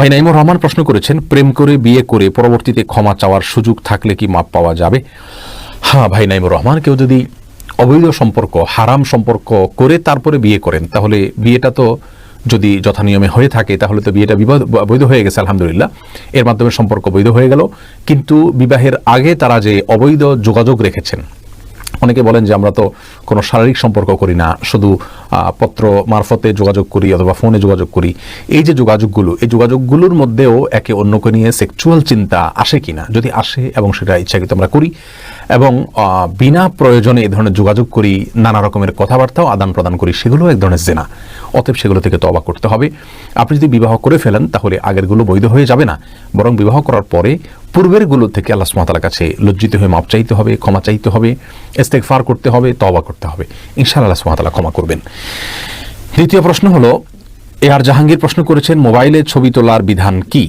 ভাই নাইমুর রহমান প্রশ্ন করেছেন, প্রেম করে, বিয়ে করে পরবর্তীতে ক্ষমা চাওয়ার সুযোগ থাকলে কি মাপ পাওয়া যাবে? হ্যাঁ ভাই নাইমুর রহমান, কেউ যদি অবৈধ সম্পর্ক, হারাম সম্পর্ক করে তারপরে বিয়ে করেন, তাহলে বিয়েটা তো যদি যথানিয়মে হয়ে থাকে, তাহলে তো বিয়েটা বিবাদ, বৈধ হয়ে গেছে, আলহামদুলিল্লাহ। এর মাধ্যমে সম্পর্ক বৈধ হয়ে গেল। কিন্তু বিবাহের আগে তারা যে অবৈধ যোগাযোগ রেখেছেন অনেকে বলেন যে আমরা তো কোনো শারীরিক সম্পর্ক করি না, শুধু পত্র মারফতে যোগাযোগ করি অথবা ফোনে যোগাযোগ করি। এই যে যোগাযোগগুলো, এই যোগাযোগগুলোর মধ্যেও একে অন্যকে নিয়ে সেক্সুয়াল চিন্তা আসে কিনা? যদি আসে এবং সেটা ইচ্ছাকৃত আমরা করি এবং বিনা প্রয়োজনে এই ধরনের যোগাযোগ করি, নানা রকমের কথাবার্তাও আদান প্রদান করি, সেগুলো এক ধরনের জেনা। অতএব সেগুলো থেকে তবা করতে হবে। আপনি যদি বিবাহ করে ফেলেন, তাহলে আগেরগুলো বৈধ হয়ে যাবে না। বরং বিবাহ করার পরে পূর্বেরগুলো থেকে আল্লাহ সুমাতার কাছে লজ্জিত হয়ে মাপ চাইতে হবে, ক্ষমা চাইতে হবে, ইস্তেগফার করতে হবে, তওবা করতে হবে। ইনশাআল্লাহ আল্লাহ সুমাতালা ক্ষমা করবেন। দ্বিতীয় প্রশ্ন হলো, এ আর জাহাঙ্গীর প্রশ্ন করেছেন, মোবাইলে ছবি তোলার বিধান কি?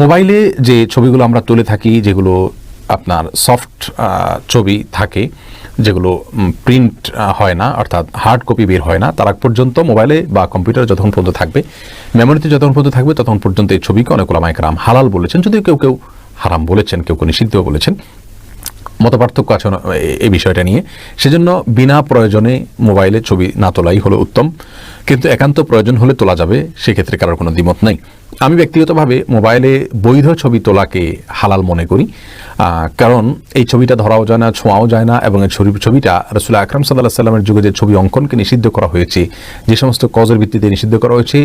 মোবাইলে যে ছবিগুলো আমরা তুলে থাকি, যেগুলো আপনার সফট ছবি থাকে যেগুলো প্রিন্ট হয় না, অর্থাৎ হার্ড কপি বের হয় না, তার আগ পর্যন্ত মোবাইলে বা কম্পিউটারে যতক্ষণ পর্যন্ত থাকবে মেমোরিতে যতক্ষণ পর্যন্ত থাকবে, ততক্ষণ পর্যন্ত এই ছবিকে অনেক ওলামাইকরাম হালাল বলেছেন, যদিও কেউ কেউ হারাম বলেছেন, কেউ কেউ নিষিদ্ধ বলেছেন। মতপার্থক্য আছে এই বিষয়টা নিয়ে। সেজন্য বিনা প্রয়োজনে মোবাইলে ছবি না তোলাই হলো উত্তম। কিন্তু একান্ত প্রয়োজন হলে তোলা যাবে, সেক্ষেত্রে কারোর কোনো দ্বিমত নাই। আমি ব্যক্তিগতভাবে মোবাইলে বৈধ ছবি তোলাকে হালাল মনে করি কারণ এই ছবিটা ধরাও যায় না, ছোঁয়াও যায় না, এবং এই ছবি ছবিটা রসুল্লাহ আকরাম সাল্লাহ সাল্লামের যুগে যে ছবি অঙ্কনকে নিষিদ্ধ করা হয়েছে, যে সমস্ত কজের ভিত্তিতে নিষিদ্ধ করা হয়েছে,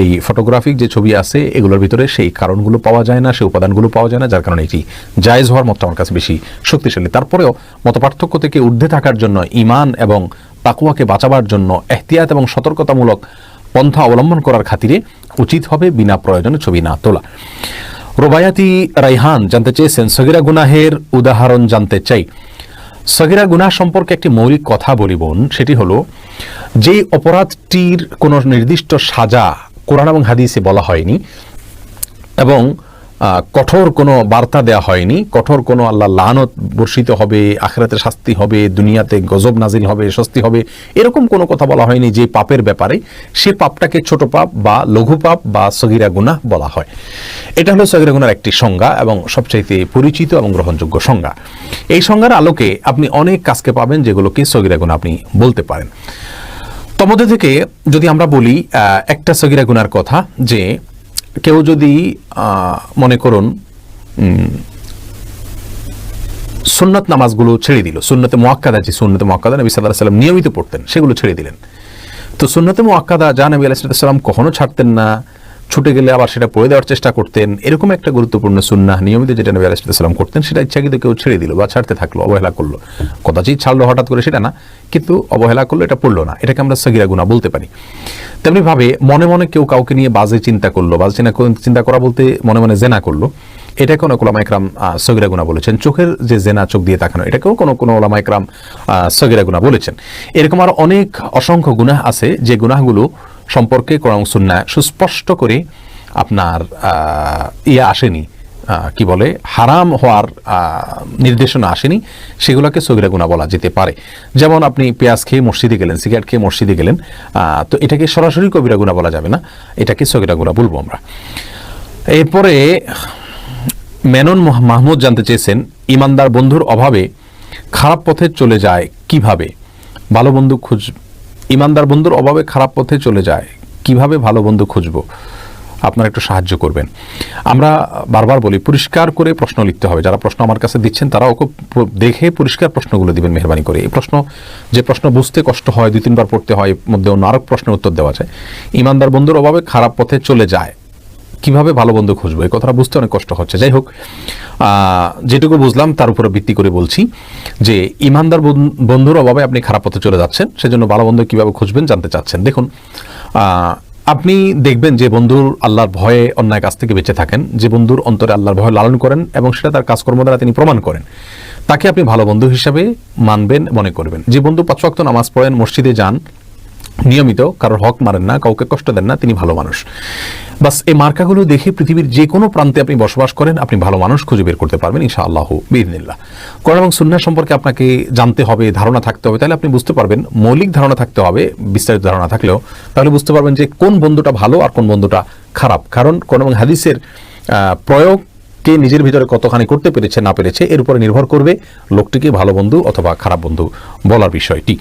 এই ফটোগ্রাফিক যে ছবি আছে, এগুলোর ভিতরে সেই কারণগুলো পাওয়া যায় না, সেই উপাদানগুলো পাওয়া যায় না, যার কারণে এটি জায়েজ হওয়ার মতো আমার কাছে বেশি শক্তিশালী। তারপরেও মতপার্থক্য থেকে ঊর্ধ্বে থাকার জন্য ইমান এবং তাকুয়াকে বাঁচাবার জন্য এহতিয়াত এবং সতর্কতামূলক পন্থা অবলম্বন করার খাতিরে উচিত হবে বিনা প্রয়োজনে ছবি না তোলা। রোবায়াতি রাইহান জানতে চেয়েছেন সগিরা গুনাহের উদাহরণ জানতে চাই। সগিরা গুনাহ সম্পর্কে একটি মৌলিক কথা বলি বোন সেটি হলো যেই অপরাধটির কোনো নির্দিষ্ট সাজা কোরআন এবং হাদিসে বলা হয়নি এবং কঠোর কোনো বার্তা দেওয়া হয়নি। কঠোর কোনো আল্লাহ লানত বর্ষিত হবে আখেরাতে শাস্তি হবে, দুনিয়াতে গজব নাজিল হবে, স্বস্তি হবে, এরকম কোনো কথা বলা হয়নি যে পাপের ব্যাপারে। সে পাপটাকে ছোট পাপ বা লঘু পাপ বা সগিরা গুনাহ বলা হয়। এটা হলো সগিরা গুনার একটি সংজ্ঞা এবং সবচাইতে পরিচিত এবং গ্রহণযোগ্য সংজ্ঞা। এই সংজ্ঞার আলোকে আপনি অনেক কাজকে পাবেন যেগুলোকে সগিরা গুনাহ আপনি বলতে পারেন। তমধ্যে থেকে যদি আমরা বলি একটা সগিরা গুনার কথা যে কেউ যদি মনে করুন সুন্নত নামাজগুলো ছেড়ে দিল, সুন্নতে মোয়াক্কাদা, যে সুন্নতে মোয়াক্কাদা নবী সাল্লাহ সাল্লাম নিয়মিত পড়তেন, সেগুলো ছেড়ে দিলেন। তো সুন্নতে মোয়াক্কাদা, যা নবী আলাইসাল্লাম কখনো ছাড়তেন না ছুটে গেলে আবার সেটা পড়ে দেওয়ার চেষ্টা করতেন। এরকম একটা গুরুত্বপূর্ণ সুন্নাহ নিয়মিত যেটা নবী আলাইসাল্লাম করতেন, সেটা ইচ্ছাকৃত কেউ ছেড়ে দিল বা ছাড়তে থাকল, অবহেলা করল। কদাচিৎ ছাড়লো হঠাৎ করে সেটা না, কিন্তু অবহেলা করল, এটা পড়ল না। এটাকে আমরা সগিরা গুণা বলতে পারি। তেমনি ভাবে মনে মনে কেউ কাউকে নিয়ে বাজে চিন্তা করল, বাজে চিন্তা চিন্তা করা বলতে মনে মনে জেনা করল। এটা কোনো ওলামা একরাম সগিরা গুণা বলেছেন। চোখের যে জেনা, চোখ দিয়ে তাকানো, এটাকেও কোনো কোনো ওলামা একরাম সগিরা গুণা বলেছেন। এরকম আর অনেক অসংখ্য গুনাহ আছে, যে গুনাহগুলো সম্পর্কে কোরআন সুন্না সুস্পষ্ট করে আপনার ইয়ে আসেনি। কি বলে? হারাম হওয়ার নির্দেশনা আসেনি। সেগুলোকে সগিরা গুণা বলা যেতে পারে। যেমন আপনি পেঁয়াজ খেয়ে মসজিদে গেলেন, সিগারেট খেয়ে মসজিদে গেলেন তো এটাকে সরাসরি কবিরা গুণা বলা যাবে না। এটাকে সগিরা গুণা বলব আমরা। এরপরে, মেনন মাহ- মাহমুদ জানতে চেয়েছেন, ইমানদার বন্ধুর অভাবে খারাপ পথে চলে যায় কীভাবে? ভালো বন্ধু খুঁজ ইমানদার বন্ধুর অভাবে খারাপ পথে চলে যায়। কীভাবে ভালো বন্ধু খুঁজবো? আপনারা একটু সাহায্য করবেন। আমরা বারবার বলি, পরিষ্কার করে প্রশ্ন লিখতে হবে। যারা প্রশ্ন আমার কাছে দিচ্ছেন তারা ওকে দেখে পরিষ্কার প্রশ্নগুলো দিবেন মেহরবানি করে। এই প্রশ্ন, যে প্রশ্ন বুঝতে কষ্ট হয়, দুই তিনবার পড়তে হয়, মধ্যে অন্য আরেক প্রশ্নের উত্তর দেওয়া যায়। ইমানদার বন্ধুর অভাবে খারাপ পথে চলে যায়। কীভাবে ভালো বন্ধু খুঁজবো? এই কথাটা বুঝতে অনেক কষ্ট হচ্ছে। যাই হোক যেটুকু বুঝলাম, তার উপরে ভিত্তি করে বলছি যে, ইমানদার বন- বন্ধুর অভাবে আপনি খারাপ পথে চলে যাচ্ছেন, সেজন্য ভালো বন্ধু কীভাবে খুঁজবেন জানতে চাচ্ছেন। দেখুন আপনি দেখবেন যে, বন্ধুর আল্লাহর ভয়ে অন্যায় কাছ থেকে বেঁচে থাকেন, যে বন্ধুর অন্তরে আল্লাহর ভয় লালন করেন এবং সেটা তার কাজকর্ম দ্বারা তিনি প্রমাণ করেন। তাকে আপনি ভালো বন্ধু হিসাবে মানবেন, মনে করবেন। যে বন্ধু পাঁচ নামাজ পড়েন, মসজিদে যান নিয়মিত কারোর হক মারেন না, কাউকে কষ্ট দেন না, তিনি ভালো মানুষ। বাস, এই মার্কাগুলো দেখে পৃথিবীর যে কোনো প্রান্তে আপনি বসবাস করেন, আপনি ভালো মানুষ খুঁজে বের করতে পারবেন ইনশা আল্লাহ বিদিনিল্লাহ কোরআন এবং সুন্নাহ সম্পর্কে আপনাকে জানতে হবে, ধারণা থাকতে হবে, তাহলে আপনি বুঝতে পারবেন, মৌলিক ধারণা থাকতে হবে, বিস্তারিত ধারণা থাকলেও। তাহলে বুঝতে পারবেন যে কোন বন্ধুটা ভালো আর কোন বন্ধুটা খারাপ। কারণ কোন এবং হাদিসের প্রয়োগ কে নিজের ভিতরে কতখানি করতে পেরেছে, না পেরেছে, এর উপরে নির্ভর করবে লোকটিকে ভালো বন্ধু অথবা খারাপ বন্ধু বলার বিষয়টি।